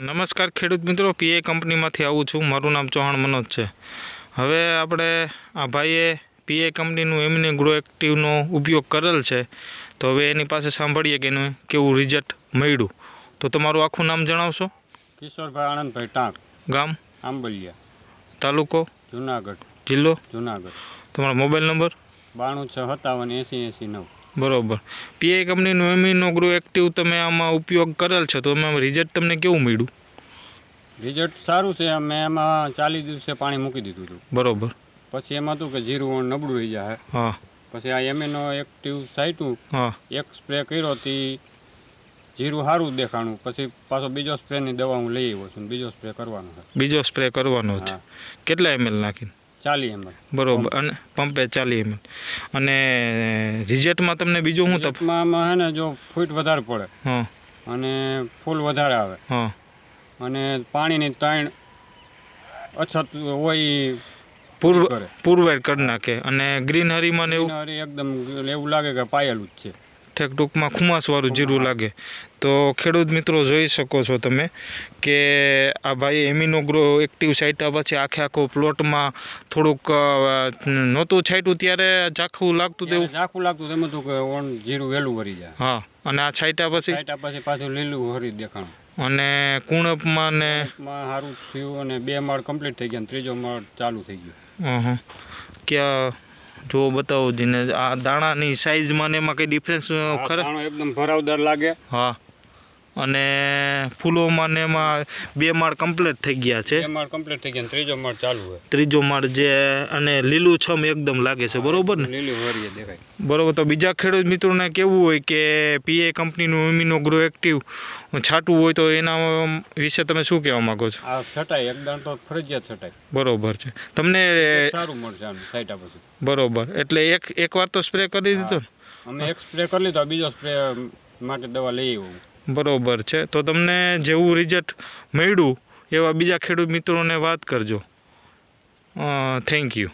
નમસ્કાર ખેડૂત મિત્રો પીએ કંપનીમાંથી આવું છું. મારું નામ ચૌહાણ મનોજ છે. હવે આપણે આ ભાઈએ પીએ કંપનીનું એમને ગ્રો એક્ટિવનો ઉપયોગ કરેલ છે. તો હવે એની પાસે સાંભળીએ કે એનું કેવું રિઝલ્ટ મળ્યું. તો તમારું આખું નામ જણાવશો? કિશોરભાઈ આનંદભાઈ ટાંક. ગામ? આંબલિયા. તાલુકો? જુનાગઢ. જિલ્લો? જુનાગઢ. તમારો મોબાઈલ નંબર બાણું છ સત્તાવન એંસી એંસી નવ. બરોબર. પીઆઈ કંપનીનું એમિનો ગ્રો એક્ટિવ તમે આમાં ઉપયોગ કરેલ છે તો એમાં રિઝલ્ટ તમને કેવું મળ્યું? રિઝલ્ટ સારું છે મેં એમાં ચાલીસ દિવસે પાણી મૂકી દીધું હતું. બરોબર. પછી એમાં હતું કે જીરું નબળું રહી જાય. હા. પછી આ એમએનો એક્ટિવ સાઇટું હા. એક સ્પ્રે કર્યો તી જીરું સારું દેખાણું. પછી પાછો બીજો સ્પ્રેની દવા હું લઈ આવ્યો છું બીજો સ્પ્રે કરવાનો છે. બીજો સ્પ્રે કરવાનો છે કેટલા એમએલ નાખીને? ચાલી એમ બરોબર. અને પંપે ચાલી એમ અને રિઝલ્ટમાં તમને બીજું શું તપ? આમાં હે ને જો ફૂટ વધારે પડે. હા. અને ફૂલ વધારે આવે. હા. અને પાણીની તાણ અછત હોય પૂર્વ. પૂરવેર કરી. નાખે. અને ગ્રીનહરીમાં ને એવું? હરી એકદમ એવું લાગે કે પાયેલું જ છે. ઠેક ટૂંકમાં ખુમાસવાળું જીરું લાગે. તો ખેડૂત મિત્રો જોઈ શકો છો તમે કે આ ભાઈ એમિનોગ્રો એક્ટિવ છાંટ્યા પછી આખે આખો પ્લોટમાં થોડુંક નહોતું છાંટ્યું ત્યારે ઝાખું લાગતું તેવું? ઝાખું લાગતું તેમ હતું કે ઓણ જીરું વહેલું વરી જાય. હા અને આ છાંટ્યા પછી? છાંટ્યા પછી પાછું લીલું હરી દેખાણું. અને કુણપમાં ને? માં સારું થયું અને બે માળ કમ્પ્લીટ થઈ ગયા ત્રીજો માળ ચાલુ થઈ ગયો. હં. ક્યાં જો બતાવો જીને આ દાણાની સાઈઝમાં ને એમાં કંઈ ડિફરન્સ ખરા? એકદમ ભરાવદાર લાગે. હા. અને ફૂલોમાં ને એમાં બે માળ કમ્પ્લીટ થઈ ગયા છે. બે માળ કમ્પ્લીટ થઈ ગયા ત્રીજો માળ ચાલુ હોય. ત્રીજો માળ જે અને લીલું છમ એકદમ લાગે છે બરોબર ને? લીલું હરી દેખાય. બરોબર તો બીજા ખેડૂત મિત્રોને કેવું હોય કે પીએ કંપનીનું ઇમ્યુનો ગ્રો એક્ટિવ છાંટવું હોય તો એના વિશે તમે શું કહેવા માગો છો? આ છટાઈ એકદમ તો ફરજિયાત છટાઈ બરોબર છે. તમને સારું મળશે આમ સાઈટા પછી. બરોબર એટલે એક એક વાર તો સ્પ્રે કરી દીધો અમે એક સ્પ્રે કરી લીધો બીજો સ્પ્રે માટે દવા લઈ આવ્યો. બરોબર છે. તો તમને જેવું રિઝલ્ટ મળ્યું એવા બીજા ખેડૂત મિત્રોને વાત કરજો. Thank you